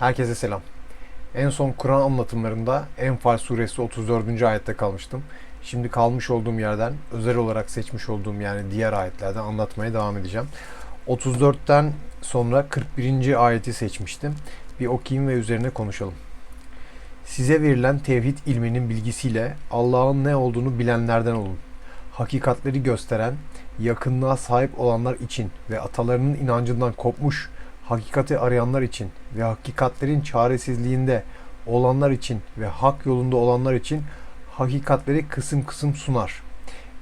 Herkese selam. En son Kur'an anlatımlarında Enfal suresi 34. ayette kalmıştım. Şimdi kalmış olduğum yerden özel olarak seçmiş olduğum yani diğer ayetlerden anlatmaya devam edeceğim. 34'ten sonra 41. ayeti seçmiştim. Bir okuyayım ve üzerine konuşalım. Size verilen tevhid ilminin bilgisiyle Allah'ın ne olduğunu bilenlerden olun. Hakikatleri gösteren, yakınlığa sahip olanlar için ve atalarının inancından kopmuş, hakikati arayanlar için ve hakikatlerin çaresizliğinde olanlar için ve hak yolunda olanlar için hakikatleri kısım kısım sunar.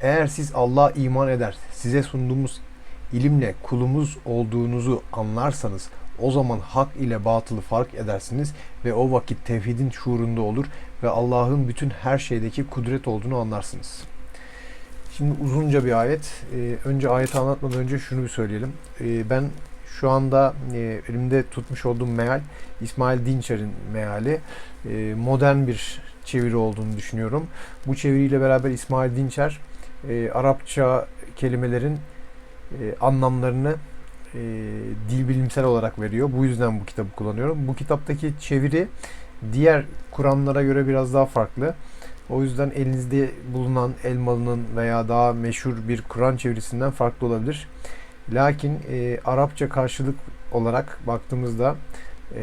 Eğer siz Allah'a iman eder, size sunduğumuz ilimle kulumuz olduğunuzu anlarsanız o zaman hak ile batılı fark edersiniz ve o vakit tevhidin şuurunda olur ve Allah'ın bütün her şeydeki kudret olduğunu anlarsınız. Şimdi uzunca bir ayet. Ee, önce ayeti anlatmadan önce şunu bir söyleyelim. Ee, ben şu anda e, elimde tutmuş olduğum meal İsmail Dinçer'in meali. E, modern bir çeviri olduğunu düşünüyorum. Bu çeviriyle beraber İsmail Dinçer e, Arapça kelimelerin e, anlamlarını e, dil bilimsel olarak veriyor. Bu yüzden bu kitabı kullanıyorum. Bu kitaptaki çeviri diğer Kur'anlara göre biraz daha farklı. O yüzden elinizde bulunan Elmalı'nın veya daha meşhur bir Kur'an çevirisinden farklı olabilir. Lakin e, Arapça karşılık olarak baktığımızda e,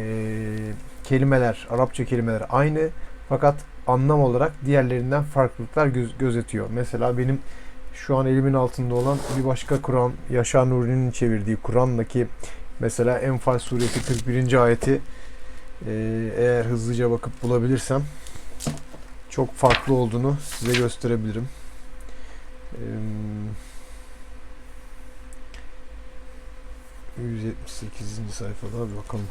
kelimeler, Arapça kelimeler aynı fakat anlam olarak diğerlerinden farklılıklar göz, gözetiyor. Mesela benim şu an elimin altında olan bir başka Kur'an, Yaşar Nuri'nin çevirdiği Kur'an'daki mesela Enfal suresi 41. ayeti e, eğer hızlıca bakıp bulabilirsem çok farklı olduğunu size gösterebilirim. Eee 178. sayfada bir bakalım.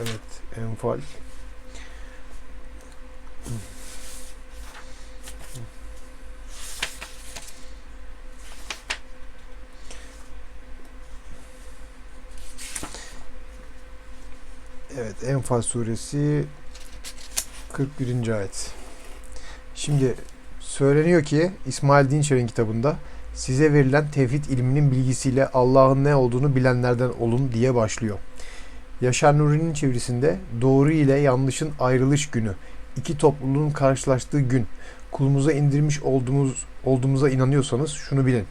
Evet, Enfal. Evet, Enfal suresi 41. ayet. Şimdi Söyleniyor ki İsmail Dinçer'in kitabında size verilen tevhid ilminin bilgisiyle Allah'ın ne olduğunu bilenlerden olun diye başlıyor. Yaşar Nuri'nin çevirisinde doğru ile yanlışın ayrılış günü, iki topluluğun karşılaştığı gün, kulumuza indirmiş olduğumuz olduğumuza inanıyorsanız şunu bilin.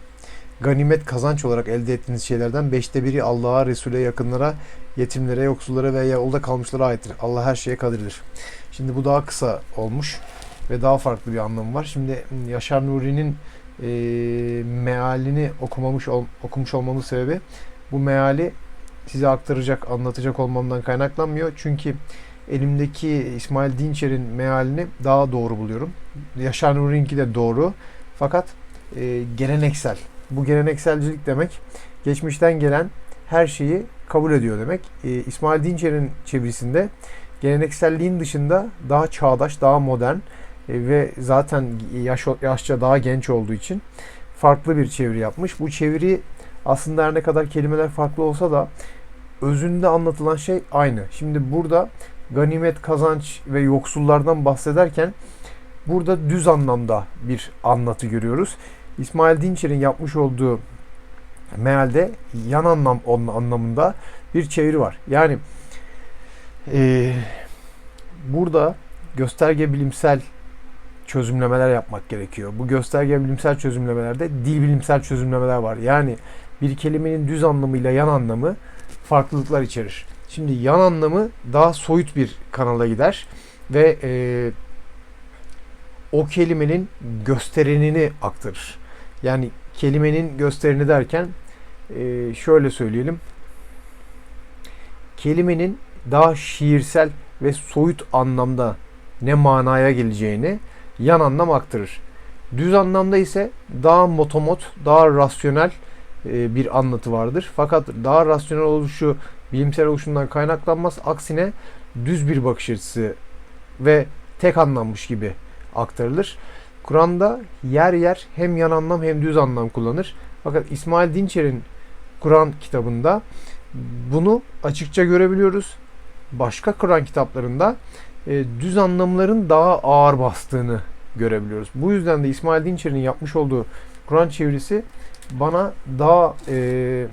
Ganimet kazanç olarak elde ettiğiniz şeylerden beşte biri Allah'a, Resul'e, yakınlara, yetimlere, yoksullara veya yolda kalmışlara aittir. Allah her şeye kadirdir. Şimdi bu daha kısa olmuş ve daha farklı bir anlamı var. Şimdi Yaşar Nuri'nin e, mealini okumamış ol, okumuş olmamın sebebi bu meali size aktaracak, anlatacak olmamdan kaynaklanmıyor. Çünkü elimdeki İsmail Dinçer'in mealini daha doğru buluyorum. Yaşar Nuri'ninki de doğru. Fakat e, geleneksel. Bu gelenekselcilik demek geçmişten gelen her şeyi kabul ediyor demek. E, İsmail Dinçer'in çevirisinde gelenekselliğin dışında daha çağdaş, daha modern, ve zaten yaş, yaşça daha genç olduğu için farklı bir çeviri yapmış. Bu çeviri aslında her ne kadar kelimeler farklı olsa da özünde anlatılan şey aynı. Şimdi burada ganimet, kazanç ve yoksullardan bahsederken burada düz anlamda bir anlatı görüyoruz. İsmail Dinçer'in yapmış olduğu mealde yan anlam onun anlamında bir çeviri var. Yani e, burada gösterge bilimsel çözümlemeler yapmak gerekiyor. Bu gösterge bilimsel çözümlemelerde dil bilimsel çözümlemeler var. Yani bir kelimenin düz anlamıyla yan anlamı farklılıklar içerir. Şimdi yan anlamı daha soyut bir kanala gider ve e, o kelimenin gösterenini aktarır. Yani kelimenin gösterini derken e, şöyle söyleyelim. Kelimenin daha şiirsel ve soyut anlamda ne manaya geleceğini yan anlam aktarır. Düz anlamda ise daha motomot, daha rasyonel e, bir anlatı vardır. Fakat daha rasyonel oluşu bilimsel oluşundan kaynaklanmaz. Aksine düz bir bakış açısı ve tek anlammış gibi aktarılır. Kur'an'da yer yer hem yan anlam hem düz anlam kullanır. Fakat İsmail Dinçer'in Kur'an kitabında bunu açıkça görebiliyoruz. Başka Kur'an kitaplarında e, düz anlamların daha ağır bastığını görebiliyoruz. Bu yüzden de İsmail Dinçer'in yapmış olduğu Kur'an çevirisi bana daha e,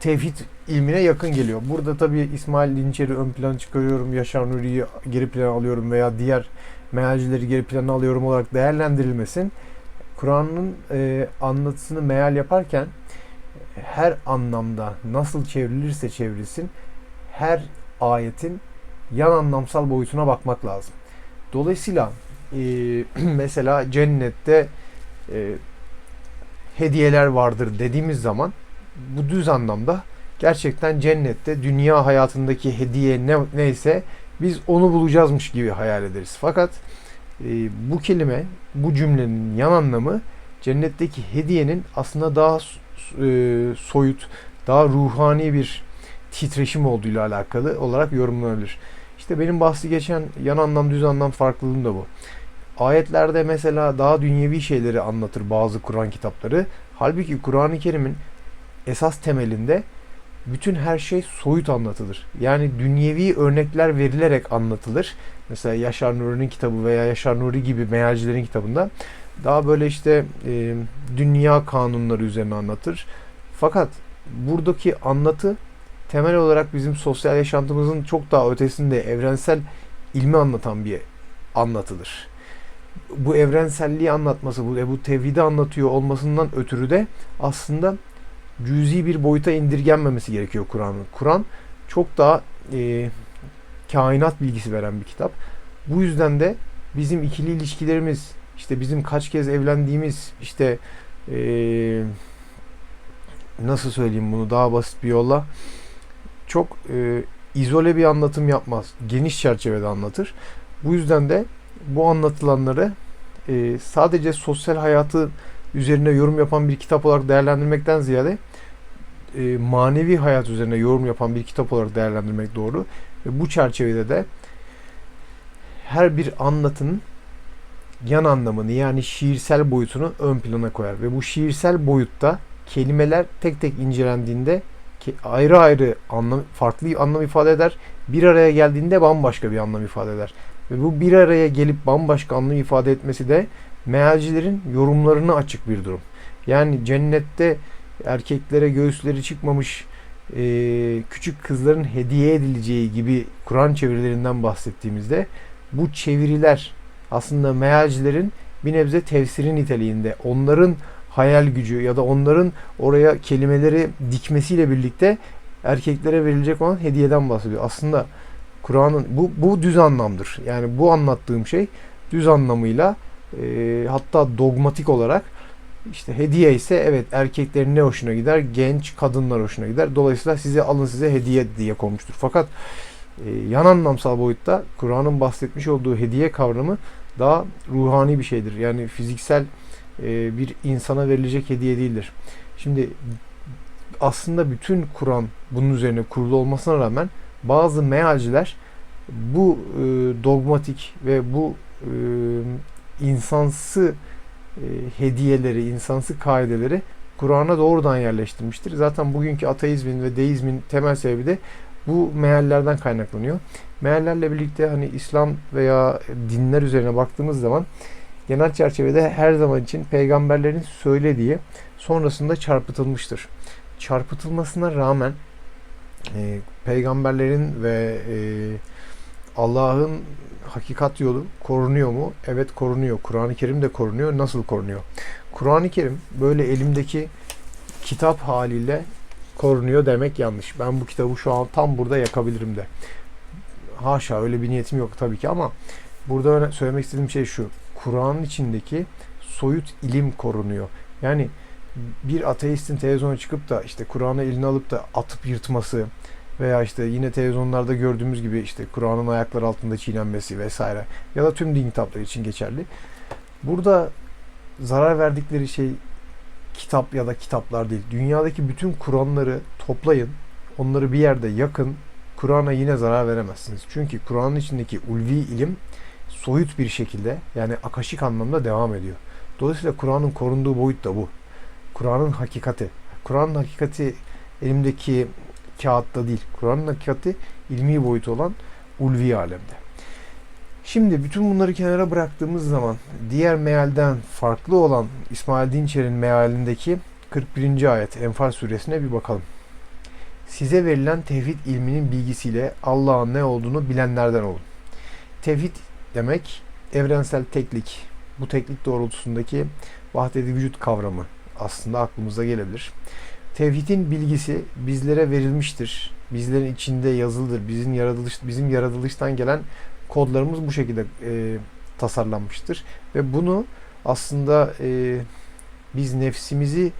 tevhid ilmine yakın geliyor. Burada tabii İsmail Dinçer'i ön plana çıkarıyorum, Yaşar Nuri'yi geri plana alıyorum veya diğer mealcileri geri plana alıyorum olarak değerlendirilmesin. Kur'an'ın e, anlatısını meal yaparken her anlamda nasıl çevrilirse çevrilsin her ayetin yan anlamsal boyutuna bakmak lazım. Dolayısıyla e, mesela cennette e, hediyeler vardır dediğimiz zaman bu düz anlamda gerçekten cennette dünya hayatındaki hediye ne, neyse biz onu bulacağızmış gibi hayal ederiz. Fakat e, bu kelime, bu cümlenin yan anlamı cennetteki hediyenin aslında daha e, soyut, daha ruhani bir titreşim olduğuyla alakalı olarak yorumlanabilir. İşte benim bahsi geçen yan anlam düz anlam farklılığım da bu. Ayetlerde mesela daha dünyevi şeyleri anlatır bazı Kur'an kitapları. Halbuki Kur'an-ı Kerim'in esas temelinde bütün her şey soyut anlatılır. Yani dünyevi örnekler verilerek anlatılır. Mesela Yaşar Nuri'nin kitabı veya Yaşar Nuri gibi mealcilerin kitabında daha böyle işte e, dünya kanunları üzerine anlatır. Fakat buradaki anlatı temel olarak bizim sosyal yaşantımızın çok daha ötesinde evrensel ilmi anlatan bir anlatıdır. Bu evrenselliği anlatması, bu Ebu Tevhid'i anlatıyor olmasından ötürü de aslında cüzi bir boyuta indirgenmemesi gerekiyor Kur'an'ın. Kur'an çok daha e, kainat bilgisi veren bir kitap. Bu yüzden de bizim ikili ilişkilerimiz, işte bizim kaç kez evlendiğimiz, işte e, nasıl söyleyeyim bunu daha basit bir yolla çok e, izole bir anlatım yapmaz. Geniş çerçevede anlatır. Bu yüzden de bu anlatılanları e, sadece sosyal hayatı üzerine yorum yapan bir kitap olarak değerlendirmekten ziyade e, manevi hayat üzerine yorum yapan bir kitap olarak değerlendirmek doğru. Ve bu çerçevede de her bir anlatının yan anlamını yani şiirsel boyutunu ön plana koyar. Ve bu şiirsel boyutta kelimeler tek tek incelendiğinde ayrı ayrı anlam, farklı anlam ifade eder. Bir araya geldiğinde bambaşka bir anlam ifade eder. Ve bu bir araya gelip bambaşka anlam ifade etmesi de mealcilerin yorumlarına açık bir durum. Yani cennette erkeklere göğüsleri çıkmamış e, küçük kızların hediye edileceği gibi Kur'an çevirilerinden bahsettiğimizde bu çeviriler aslında mealcilerin bir nebze tefsiri niteliğinde. Onların hayal gücü ya da onların oraya kelimeleri dikmesiyle birlikte erkeklere verilecek olan hediyeden bahsediyor. Aslında Kur'an'ın bu, bu düz anlamdır. Yani bu anlattığım şey düz anlamıyla e, hatta dogmatik olarak işte hediye ise evet erkeklerin ne hoşuna gider? Genç kadınlar hoşuna gider. Dolayısıyla size alın size hediye diye konmuştur. Fakat e, yan anlamsal boyutta Kur'an'ın bahsetmiş olduğu hediye kavramı daha ruhani bir şeydir. Yani fiziksel e, bir insana verilecek hediye değildir. Şimdi aslında bütün Kur'an bunun üzerine kurulu olmasına rağmen bazı mealciler bu e, dogmatik ve bu e, insansı e, hediyeleri, insansı kaideleri Kur'an'a doğrudan yerleştirmiştir. Zaten bugünkü ateizmin ve deizmin temel sebebi de bu meallerden kaynaklanıyor. Meallerle birlikte hani İslam veya dinler üzerine baktığımız zaman genel çerçevede her zaman için peygamberlerin söylediği sonrasında çarpıtılmıştır. Çarpıtılmasına rağmen e, peygamberlerin ve e, Allah'ın hakikat yolu korunuyor mu? Evet korunuyor. Kur'an-ı Kerim de korunuyor. Nasıl korunuyor? Kur'an-ı Kerim böyle elimdeki kitap haliyle korunuyor demek yanlış. Ben bu kitabı şu an tam burada yakabilirim de. Haşa öyle bir niyetim yok tabii ki ama burada söylemek istediğim şey şu. Kur'an'ın içindeki soyut ilim korunuyor. Yani bir ateistin televizyona çıkıp da işte Kur'an'ı eline alıp da atıp yırtması veya işte yine televizyonlarda gördüğümüz gibi işte Kur'an'ın ayaklar altında çiğnenmesi vesaire ya da tüm din kitapları için geçerli. Burada zarar verdikleri şey kitap ya da kitaplar değil. Dünyadaki bütün Kur'anları toplayın, onları bir yerde yakın, Kur'an'a yine zarar veremezsiniz. Çünkü Kur'an'ın içindeki ulvi ilim soyut bir şekilde yani akaşik anlamda devam ediyor. Dolayısıyla Kur'an'ın korunduğu boyut da bu. Kur'an'ın hakikati. Kur'an'ın hakikati elimdeki kağıtta değil. Kur'an'ın hakikati ilmi boyutu olan ulvi alemde. Şimdi bütün bunları kenara bıraktığımız zaman diğer mealden farklı olan İsmail Dinçer'in mealindeki 41. ayet Enfal suresine bir bakalım. Size verilen tevhid ilminin bilgisiyle Allah'ın ne olduğunu bilenlerden olun. Tevhid demek evrensel teklik. Bu teklik doğrultusundaki vahdedi vücut kavramı aslında aklımıza gelebilir. Tevhidin bilgisi bizlere verilmiştir. Bizlerin içinde yazılıdır. Bizim yaratılış bizim yaratılıştan gelen kodlarımız bu şekilde e, tasarlanmıştır ve bunu aslında e, biz nefsimizi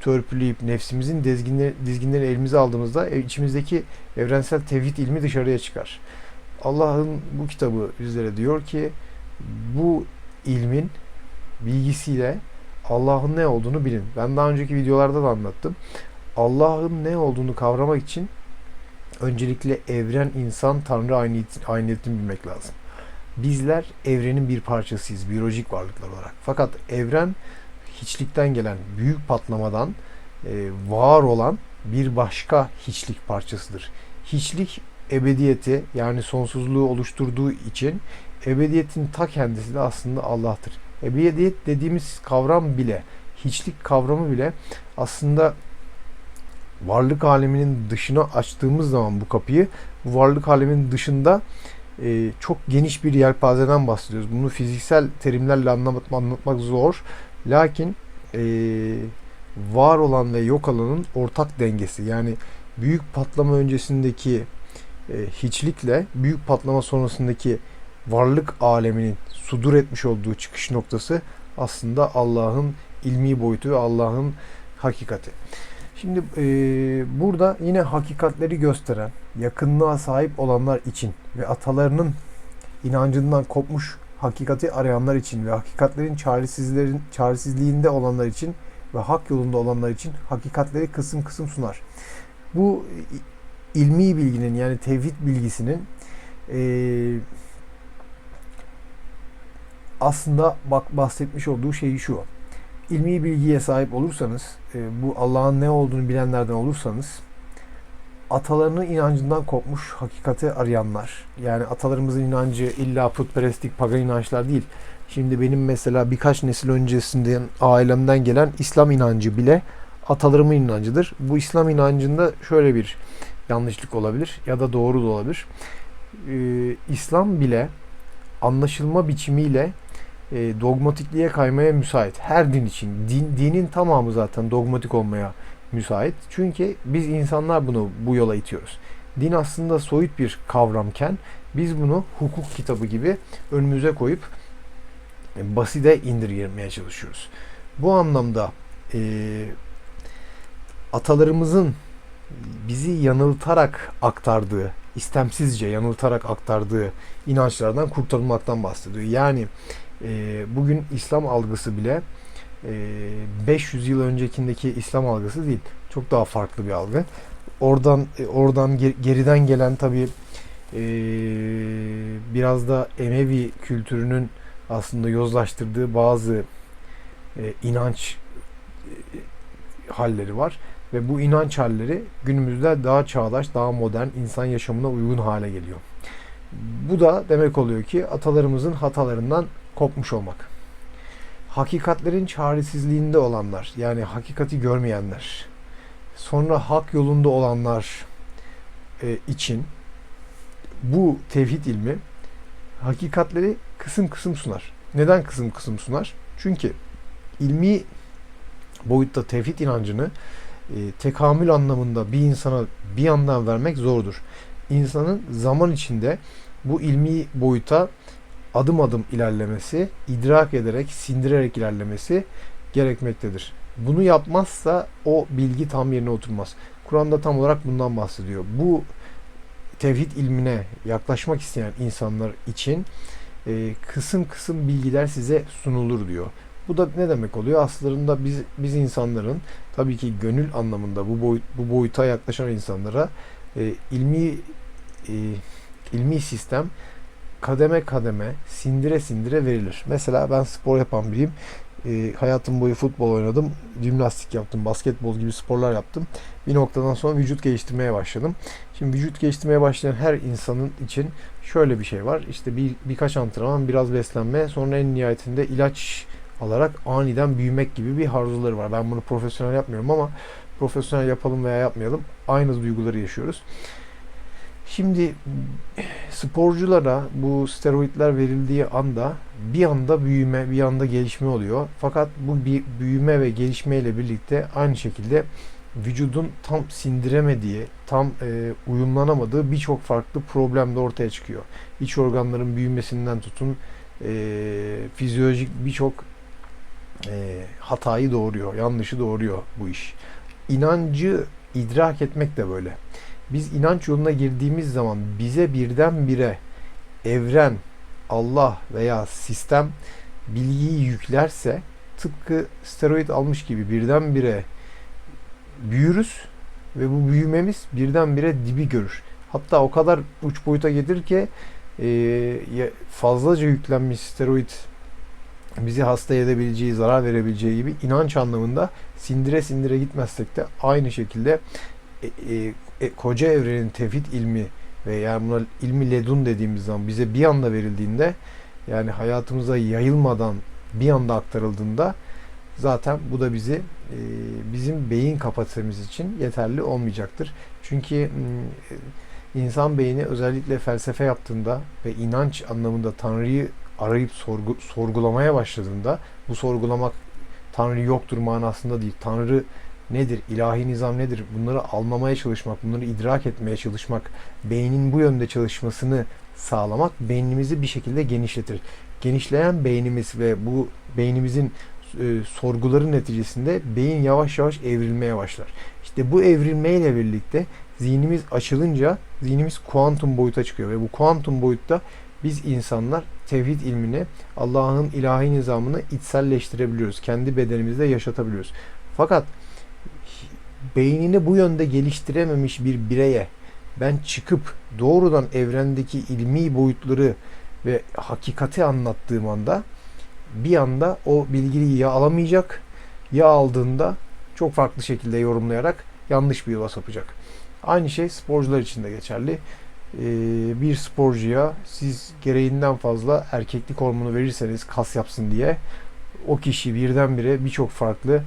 törpüleyip nefsimizin dizginleri, dizginleri elimize aldığımızda e, içimizdeki evrensel tevhid ilmi dışarıya çıkar. Allah'ın bu kitabı bizlere diyor ki bu ilmin bilgisiyle Allah'ın ne olduğunu bilin. Ben daha önceki videolarda da anlattım. Allah'ın ne olduğunu kavramak için öncelikle evren, insan, tanrı ayniyetini bilmek lazım. Bizler evrenin bir parçasıyız, biyolojik varlıklar olarak. Fakat evren hiçlikten gelen, büyük patlamadan e, var olan bir başka hiçlik parçasıdır. Hiçlik ebediyeti yani sonsuzluğu oluşturduğu için ebediyetin ta kendisi de aslında Allah'tır. Ebediyet dediğimiz kavram bile, hiçlik kavramı bile aslında varlık aleminin dışına açtığımız zaman bu kapıyı, bu varlık aleminin dışında e, çok geniş bir yelpazeden bahsediyoruz. Bunu fiziksel terimlerle anlatmak, anlatmak zor. Lakin e, var olan ve yok olanın ortak dengesi. Yani büyük patlama öncesindeki hiçlikle büyük patlama sonrasındaki varlık aleminin sudur etmiş olduğu çıkış noktası aslında Allah'ın ilmi boyutu ve Allah'ın hakikati. Şimdi e, burada yine hakikatleri gösteren, yakınlığa sahip olanlar için ve atalarının inancından kopmuş hakikati arayanlar için ve hakikatlerin çaresizlerin çaresizliğinde olanlar için ve hak yolunda olanlar için hakikatleri kısım kısım sunar. Bu ilmi bilginin yani tevhid bilgisinin e, aslında bak bahsetmiş olduğu şey şu. İlmi bilgiye sahip olursanız, e, bu Allah'ın ne olduğunu bilenlerden olursanız, atalarının inancından kopmuş hakikati arayanlar, yani atalarımızın inancı illa putperestlik, pagan inançlar değil. Şimdi benim mesela birkaç nesil öncesinden ailemden gelen İslam inancı bile atalarımın inancıdır. Bu İslam inancında şöyle bir yanlışlık olabilir ya da doğru da olabilir. Ee, İslam bile anlaşılma biçimiyle e, dogmatikliğe kaymaya müsait. Her din için. Din, dinin tamamı zaten dogmatik olmaya müsait. Çünkü biz insanlar bunu bu yola itiyoruz. Din aslında soyut bir kavramken biz bunu hukuk kitabı gibi önümüze koyup e, basite indirgemeye çalışıyoruz. Bu anlamda e, atalarımızın bizi yanıltarak aktardığı, istemsizce yanıltarak aktardığı inançlardan kurtarılmaktan bahsediyor. Yani e, bugün İslam algısı bile e, 500 yıl öncekindeki İslam algısı değil. Çok daha farklı bir algı. Oradan e, oradan ger- geriden gelen tabii e, biraz da Emevi kültürünün aslında yozlaştırdığı bazı e, inanç e, halleri var ve bu inanç halleri günümüzde daha çağdaş, daha modern insan yaşamına uygun hale geliyor. Bu da demek oluyor ki atalarımızın hatalarından kopmuş olmak. Hakikatlerin çaresizliğinde olanlar, yani hakikati görmeyenler, sonra hak yolunda olanlar e, için bu tevhid ilmi hakikatleri kısım kısım sunar. Neden kısım kısım sunar? Çünkü ilmi boyutta tevhid inancını tekamül anlamında bir insana bir yandan vermek zordur. İnsanın zaman içinde bu ilmi boyuta adım adım ilerlemesi, idrak ederek, sindirerek ilerlemesi gerekmektedir. Bunu yapmazsa o bilgi tam yerine oturmaz. Kur'an'da tam olarak bundan bahsediyor. Bu tevhid ilmine yaklaşmak isteyen insanlar için e, kısım kısım bilgiler size sunulur diyor. Bu da ne demek oluyor? Aslında biz biz insanların tabii ki gönül anlamında bu boyut bu boyuta yaklaşan insanlara e, ilmi e, ilmi sistem kademe kademe sindire sindire verilir. Mesela ben spor yapan biriyim. e, hayatım boyu futbol oynadım, jimnastik yaptım, basketbol gibi sporlar yaptım. Bir noktadan sonra vücut geliştirmeye başladım. Şimdi vücut geliştirmeye başlayan her insanın için şöyle bir şey var. İşte bir birkaç antrenman, biraz beslenme, sonra en nihayetinde ilaç alarak aniden büyümek gibi bir arzuları var. Ben bunu profesyonel yapmıyorum ama profesyonel yapalım veya yapmayalım aynı duyguları yaşıyoruz. Şimdi sporculara bu steroidler verildiği anda bir anda büyüme, bir anda gelişme oluyor. Fakat bu bir büyüme ve gelişme ile birlikte aynı şekilde vücudun tam sindiremediği, tam e, uyumlanamadığı birçok farklı problem de ortaya çıkıyor. İç organların büyümesinden tutun e, fizyolojik birçok e, hatayı doğuruyor, yanlışı doğuruyor bu iş. İnancı idrak etmek de böyle. Biz inanç yoluna girdiğimiz zaman bize birdenbire evren, Allah veya sistem bilgiyi yüklerse tıpkı steroid almış gibi birdenbire büyürüz ve bu büyümemiz birdenbire dibi görür. Hatta o kadar uç boyuta gelir ki e, fazlaca yüklenmiş steroid bizi hasta edebileceği, zarar verebileceği gibi inanç anlamında sindire sindire gitmezsek de aynı şekilde e, e, e, koca evrenin tevhid ilmi ve yani buna ilmi ledun dediğimiz zaman bize bir anda verildiğinde yani hayatımıza yayılmadan bir anda aktarıldığında zaten bu da bizi e, bizim beyin kapasitemiz için yeterli olmayacaktır. Çünkü insan beyni özellikle felsefe yaptığında ve inanç anlamında Tanrı'yı arayıp sorgu, sorgulamaya başladığında bu sorgulamak Tanrı yoktur manasında değil. Tanrı nedir? ilahi nizam nedir? Bunları almamaya çalışmak, bunları idrak etmeye çalışmak, beynin bu yönde çalışmasını sağlamak beynimizi bir şekilde genişletir. Genişleyen beynimiz ve bu beynimizin e, sorguları neticesinde beyin yavaş yavaş evrilmeye başlar. İşte bu evrilmeyle birlikte zihnimiz açılınca zihnimiz kuantum boyuta çıkıyor ve bu kuantum boyutta biz insanlar tevhid ilmini, Allah'ın ilahi nizamını içselleştirebiliyoruz. Kendi bedenimizde yaşatabiliyoruz. Fakat beynini bu yönde geliştirememiş bir bireye ben çıkıp doğrudan evrendeki ilmi boyutları ve hakikati anlattığım anda bir anda o bilgiyi ya alamayacak ya aldığında çok farklı şekilde yorumlayarak yanlış bir yola sapacak. Aynı şey sporcular için de geçerli. Ee, bir sporcuya siz gereğinden fazla erkeklik hormonu verirseniz kas yapsın diye o kişi birdenbire birçok farklı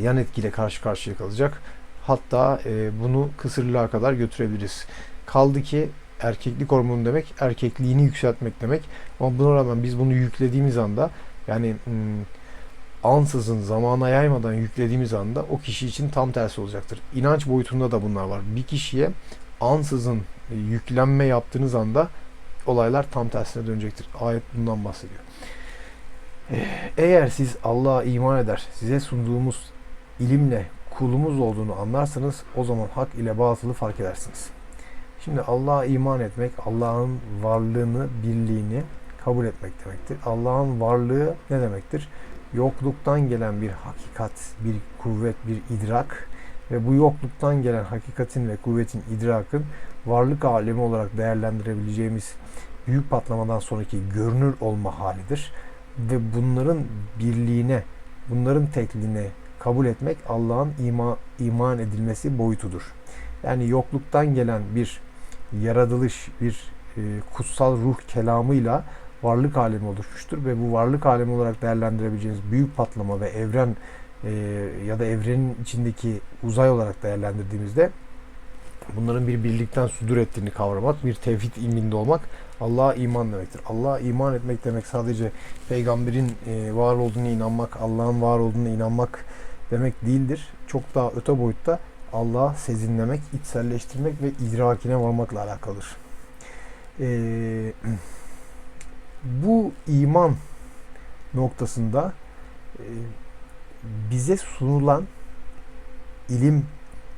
yan etkiyle karşı karşıya kalacak. Hatta e, bunu kısırlığa kadar götürebiliriz. Kaldı ki erkeklik hormonu demek erkekliğini yükseltmek demek. Ama buna rağmen biz bunu yüklediğimiz anda yani hmm, ansızın zamana yaymadan yüklediğimiz anda o kişi için tam tersi olacaktır. İnanç boyutunda da bunlar var. Bir kişiye ansızın yüklenme yaptığınız anda olaylar tam tersine dönecektir. Ayet bundan bahsediyor. Eğer siz Allah'a iman eder, size sunduğumuz ilimle kulumuz olduğunu anlarsanız o zaman hak ile batılı fark edersiniz. Şimdi Allah'a iman etmek, Allah'ın varlığını, birliğini kabul etmek demektir. Allah'ın varlığı ne demektir? Yokluktan gelen bir hakikat, bir kuvvet, bir idrak ve bu yokluktan gelen hakikatin ve kuvvetin, idrakın varlık alemi olarak değerlendirebileceğimiz büyük patlamadan sonraki görünür olma halidir. Ve bunların birliğine, bunların tekliğine kabul etmek Allah'ın ima, iman edilmesi boyutudur. Yani yokluktan gelen bir yaratılış, bir e, kutsal ruh kelamıyla varlık alemi oluşmuştur ve bu varlık alemi olarak değerlendirebileceğiniz büyük patlama ve evren e, ya da evrenin içindeki uzay olarak değerlendirdiğimizde bunların bir birlikten sudur ettiğini kavramak, bir tevhid ilminde olmak Allah'a iman demektir. Allah'a iman etmek demek sadece peygamberin e, var olduğunu inanmak, Allah'ın var olduğunu inanmak demek değildir. Çok daha öte boyutta Allah'a sezinlemek, içselleştirmek ve idrakine varmakla alakalıdır. Ee, bu iman noktasında e, bize sunulan ilim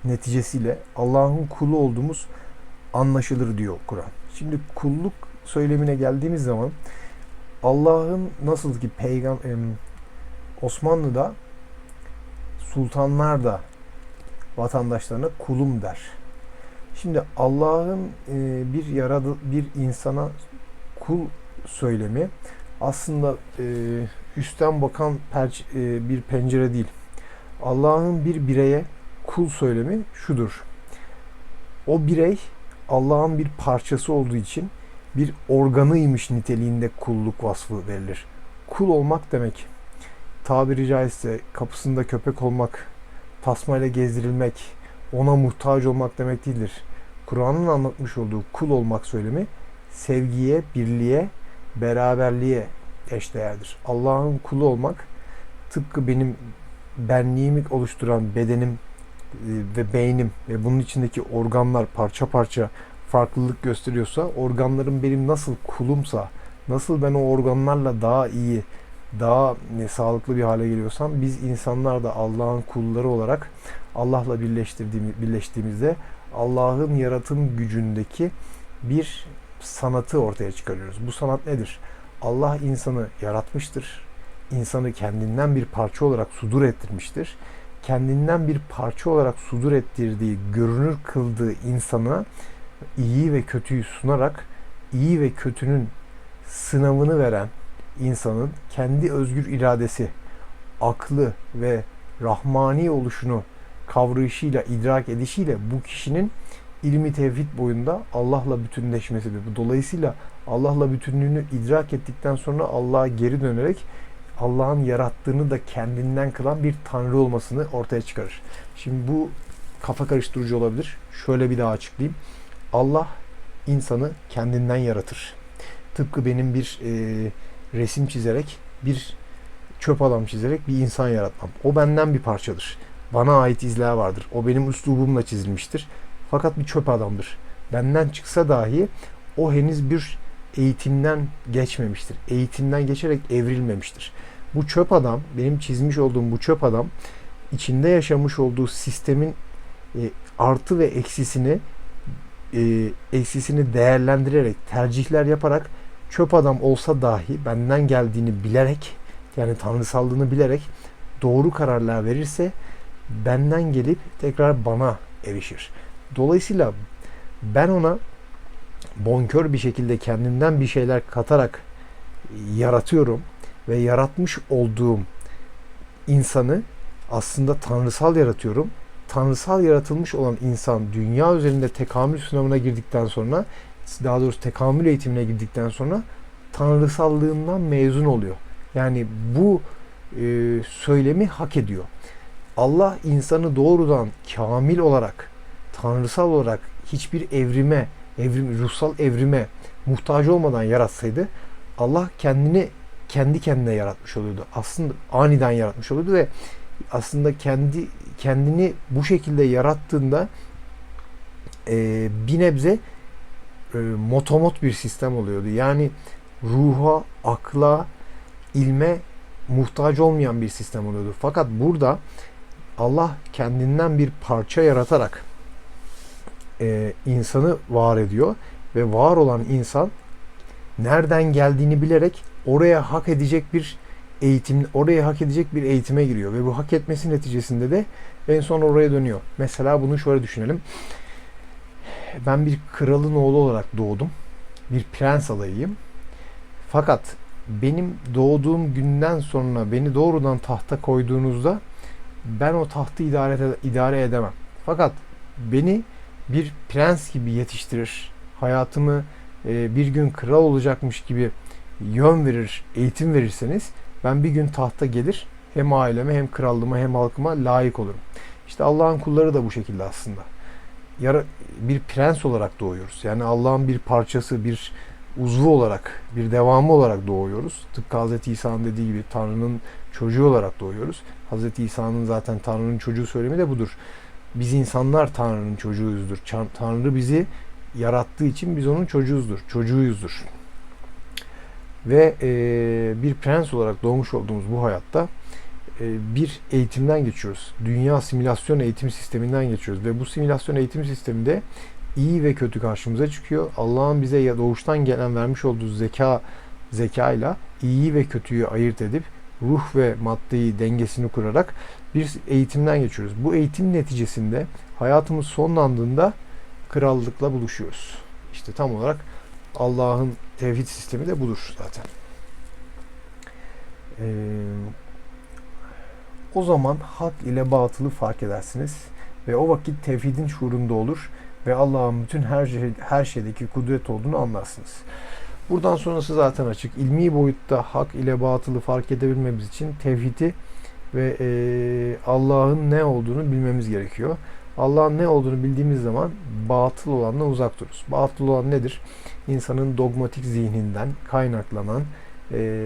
neticesiyle Allah'ın kulu olduğumuz anlaşılır diyor Kur'an. Şimdi kulluk söylemine geldiğimiz zaman Allah'ın nasıl ki peygamber Osmanlı'da sultanlar da vatandaşlarına kulum der. Şimdi Allah'ın e, bir yaradı bir insana kul söylemi aslında e, üstten bakan e, bir pencere değil. Allah'ın bir bireye kul söylemi şudur. O birey Allah'ın bir parçası olduğu için bir organıymış niteliğinde kulluk vasfı verilir. Kul olmak demek tabiri caizse kapısında köpek olmak, tasmayla gezdirilmek, ona muhtaç olmak demek değildir. Kur'an'ın anlatmış olduğu kul olmak söylemi sevgiye, birliğe, beraberliğe eşdeğerdir. Allah'ın kulu olmak tıpkı benim benliğimi oluşturan bedenim ve beynim ve bunun içindeki organlar parça parça farklılık gösteriyorsa organlarım benim nasıl kulumsa nasıl ben o organlarla daha iyi daha e, sağlıklı bir hale geliyorsam biz insanlar da Allah'ın kulları olarak Allah'la birleştirdiğimiz, birleştiğimizde Allah'ın yaratım gücündeki bir sanatı ortaya çıkarıyoruz. Bu sanat nedir? Allah insanı yaratmıştır. İnsanı kendinden bir parça olarak sudur ettirmiştir. Kendinden bir parça olarak sudur ettirdiği, görünür kıldığı insana iyi ve kötüyü sunarak iyi ve kötünün sınavını veren insanın kendi özgür iradesi, aklı ve rahmani oluşunu kavrayışıyla, idrak edişiyle bu kişinin ilmi tevhid boyunda Allah'la bütünleşmesidir. Dolayısıyla Allah'la bütünlüğünü idrak ettikten sonra Allah'a geri dönerek Allah'ın yarattığını da kendinden kılan bir tanrı olmasını ortaya çıkarır. Şimdi bu kafa karıştırıcı olabilir. Şöyle bir daha açıklayayım. Allah insanı kendinden yaratır. Tıpkı benim bir e, resim çizerek, bir çöp adam çizerek bir insan yaratmam. O benden bir parçadır. Bana ait izler vardır. O benim üslubumla çizilmiştir. Fakat bir çöp adamdır. Benden çıksa dahi o henüz bir eğitimden geçmemiştir. Eğitimden geçerek evrilmemiştir. Bu çöp adam, benim çizmiş olduğum bu çöp adam içinde yaşamış olduğu sistemin e, artı ve eksisini e, eksisini değerlendirerek, tercihler yaparak çöp adam olsa dahi benden geldiğini bilerek yani tanrısallığını bilerek doğru kararlar verirse benden gelip tekrar bana erişir. Dolayısıyla ben ona bonkör bir şekilde kendimden bir şeyler katarak yaratıyorum ve yaratmış olduğum insanı aslında tanrısal yaratıyorum. Tanrısal yaratılmış olan insan dünya üzerinde tekamül sınavına girdikten sonra daha doğrusu tekamül eğitimine girdikten sonra tanrısallığından mezun oluyor. Yani bu e, söylemi hak ediyor. Allah insanı doğrudan kamil olarak, tanrısal olarak hiçbir evrime, evrim, ruhsal evrime muhtaç olmadan yaratsaydı Allah kendini kendi kendine yaratmış oluyordu. Aslında aniden yaratmış oluyordu ve aslında kendi kendini bu şekilde yarattığında e, bir nebze e, motomot bir sistem oluyordu. Yani ruha, akla, ilme muhtaç olmayan bir sistem oluyordu. Fakat burada Allah kendinden bir parça yaratarak e, insanı var ediyor ve var olan insan nereden geldiğini bilerek oraya hak edecek bir eğitim, oraya hak edecek bir eğitime giriyor ve bu hak etmesi neticesinde de en son oraya dönüyor. Mesela bunu şöyle düşünelim. Ben bir kralın oğlu olarak doğdum. Bir prens alayıyım. Fakat benim doğduğum günden sonra beni doğrudan tahta koyduğunuzda ben o tahtı idare, idare edemem. Fakat beni bir prens gibi yetiştirir. Hayatımı e, bir gün kral olacakmış gibi yön verir, eğitim verirseniz ben bir gün tahta gelir hem aileme hem krallığıma hem halkıma layık olurum. İşte Allah'ın kulları da bu şekilde aslında. Yara, bir prens olarak doğuyoruz. Yani Allah'ın bir parçası, bir uzvu olarak, bir devamı olarak doğuyoruz. Tıpkı Hz. İsa'nın dediği gibi Tanrı'nın çocuğu olarak doğuyoruz. Hz. İsa'nın zaten Tanrı'nın çocuğu söylemi de budur. Biz insanlar Tanrı'nın çocuğuyuzdur. Tanrı bizi yarattığı için biz onun çocuğuzdur, çocuğuyuzdur. Ve e, bir prens olarak doğmuş olduğumuz bu hayatta e, bir eğitimden geçiyoruz. Dünya simülasyon eğitim sisteminden geçiyoruz. Ve bu simülasyon eğitim sisteminde iyi ve kötü karşımıza çıkıyor. Allah'ın bize doğuştan gelen vermiş olduğu zeka zekayla iyiyi ve kötüyü ayırt edip ruh ve maddeyi dengesini kurarak bir eğitimden geçiyoruz. Bu eğitim neticesinde hayatımız sonlandığında krallıkla buluşuyoruz. İşte tam olarak Allah'ın tevhid sistemi de budur zaten. Ee, o zaman hak ile batılı fark edersiniz ve o vakit tevhidin şuurunda olur ve Allah'ın bütün her şey, her şeydeki kudret olduğunu anlarsınız. Buradan sonrası zaten açık. İlmi boyutta hak ile batılı fark edebilmemiz için tevhidi ve e, Allah'ın ne olduğunu bilmemiz gerekiyor. Allah'ın ne olduğunu bildiğimiz zaman batıl olanla uzak dururuz. Batıl olan nedir? İnsanın dogmatik zihninden kaynaklanan e,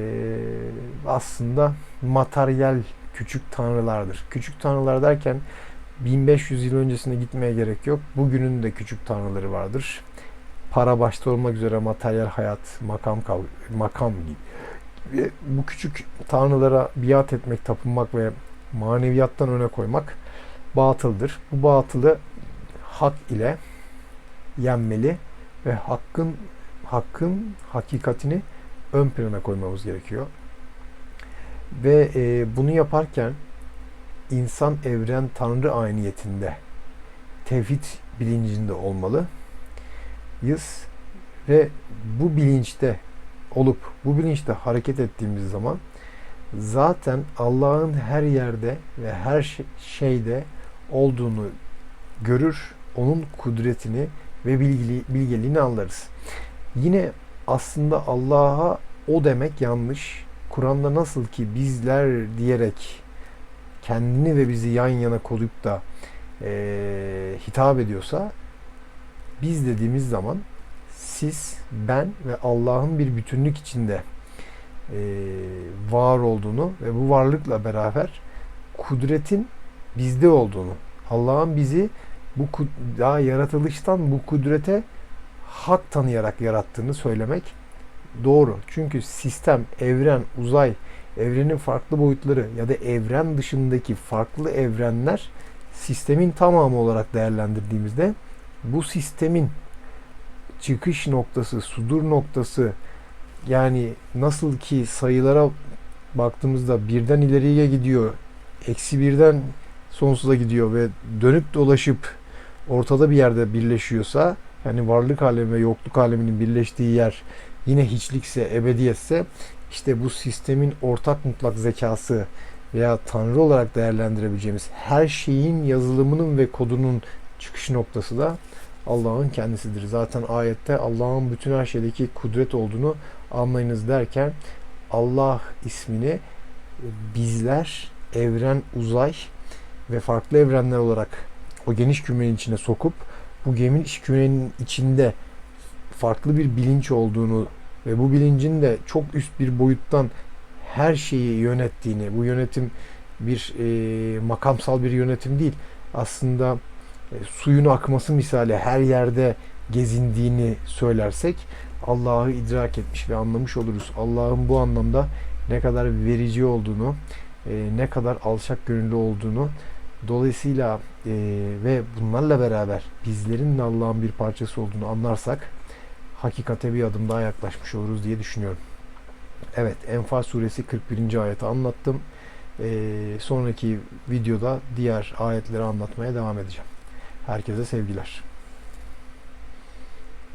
aslında materyal küçük tanrılardır. Küçük tanrılar derken 1500 yıl öncesine gitmeye gerek yok. Bugünün de küçük tanrıları vardır. Para başta olmak üzere materyal hayat, makam makam gibi. Ve bu küçük tanrılara biat etmek, tapınmak ve maneviyattan öne koymak batıldır. Bu batılı hak ile yenmeli ve hakkın hakkın hakikatini ön plana koymamız gerekiyor. Ve e, bunu yaparken insan evren tanrı ayniyetinde tevhid bilincinde olmalı. Yız ve bu bilinçte olup bu bilinçte hareket ettiğimiz zaman zaten Allah'ın her yerde ve her şey- şeyde olduğunu görür, onun kudretini ve bilgili, bilgeliğini anlarız. Yine aslında Allah'a o demek yanlış. Kur'an'da nasıl ki bizler diyerek kendini ve bizi yan yana koyup da eee, hitap ediyorsa biz dediğimiz zaman siz, ben ve Allah'ın bir bütünlük içinde eee, var olduğunu ve bu varlıkla beraber kudretin bizde olduğunu, Allah'ın bizi bu daha yaratılıştan bu kudrete hak tanıyarak yarattığını söylemek doğru. Çünkü sistem, evren, uzay, evrenin farklı boyutları ya da evren dışındaki farklı evrenler sistemin tamamı olarak değerlendirdiğimizde bu sistemin çıkış noktası, sudur noktası yani nasıl ki sayılara baktığımızda birden ileriye gidiyor, eksi birden sonsuza gidiyor ve dönüp dolaşıp ortada bir yerde birleşiyorsa yani varlık alemi ve yokluk aleminin birleştiği yer yine hiçlikse, ebediyetse işte bu sistemin ortak mutlak zekası veya tanrı olarak değerlendirebileceğimiz her şeyin yazılımının ve kodunun çıkış noktası da Allah'ın kendisidir. Zaten ayette Allah'ın bütün her şeydeki kudret olduğunu anlayınız derken Allah ismini bizler, evren, uzay ve farklı evrenler olarak o geniş kümenin içine sokup bu geniş kümenin içinde farklı bir bilinç olduğunu ve bu bilincin de çok üst bir boyuttan her şeyi yönettiğini, bu yönetim bir e, makamsal bir yönetim değil. Aslında suyun akması misali her yerde gezindiğini söylersek Allah'ı idrak etmiş ve anlamış oluruz. Allah'ın bu anlamda ne kadar verici olduğunu, e, ne kadar alçak gönüllü olduğunu dolayısıyla e, ve bunlarla beraber bizlerin de Allah'ın bir parçası olduğunu anlarsak hakikate bir adım daha yaklaşmış oluruz diye düşünüyorum. Evet, Enfal suresi 41. ayeti anlattım. Ee, sonraki videoda diğer ayetleri anlatmaya devam edeceğim. Herkese sevgiler.